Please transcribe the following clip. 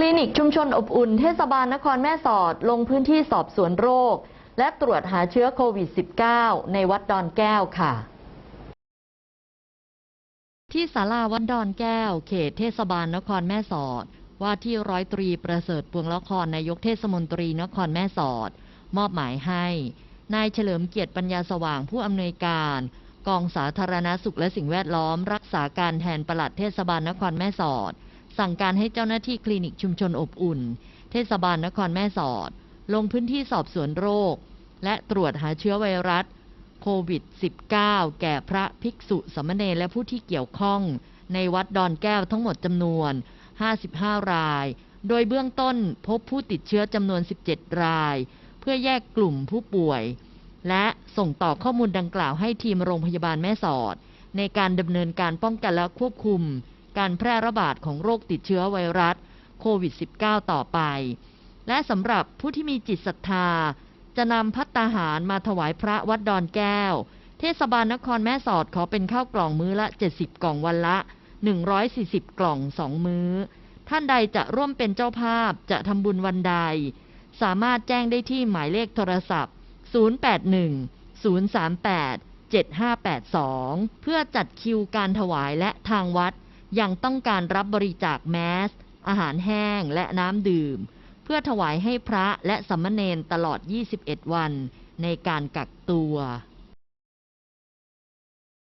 คลินิกชุมชนอบอุ่นเทศบาลนครแม่สอดลงพื้นที่สอบสวนโรค และตรวจหาเชื้อโควิด -19 ในวัดดอนแก้วค่ะ ที่ศาลาวัดดอนแก้ว เขตเทศบาลนครแม่สอด ว่าที่ร้อยตรีประเสริฐปวงละครนายกเทศมนตรีนครแม่สอด มอบหมายให้ นายเฉลิมเกียรติปัญญาสว่างผู้อำนวยการ กองสาธารณสุขและสิ่งแวดล้อม รักษาการแทนปลัดเทศบาลนครแม่สอด สั่งการให้เจ้าหน้าที่คลินิกชุมชนอบอุ่น เทศบาลนครแม่สอด ลงพื้นที่สอบสวนโรค และตรวจหาเชื้อไวรัสโควิด -19 แก่พระภิกษุสมเณรและผู้ที่เกี่ยวข้อง ในวัดดอนแก้วทั้งหมดจำนวน 55 ราย โดยเบื้องต้นพบผู้ติดเชื้อจำนวน 17 ราย เพื่อแยกกลุ่มผู้ป่วย และส่งต่อข้อมูลดังกล่าวให้ทีมโรงพยาบาลแม่สอด ในการดำเนินการป้องกันและควบคุม การแพร่ระบาดของโรคติดเชื้อไวรัสโควิด -19 ต่อไป และสำหรับผู้ที่มีจิตศรัทธา จะนำพัตตาหารมาถวายพระวัดดอนแก้ว เทศบาลนครแม่สอดขอเป็นข้าวกล่องมื้อละ 70 กล่องวันละ 140 กล่อง2มื้อ ท่านใดจะร่วมเป็นเจ้าภาพจะทำบุญวันใด สามารถแจ้งได้ที่หมายเลขโทรศัพท์ 081 038 7582 เพื่อจัดคิวการถวายและทางวัด ยังต้องการรับบริจาคแมส อาหารแห้งและน้ำดื่ม เพื่อถวายให้พระและสามเณรตลอด 21 วันในการกักตัว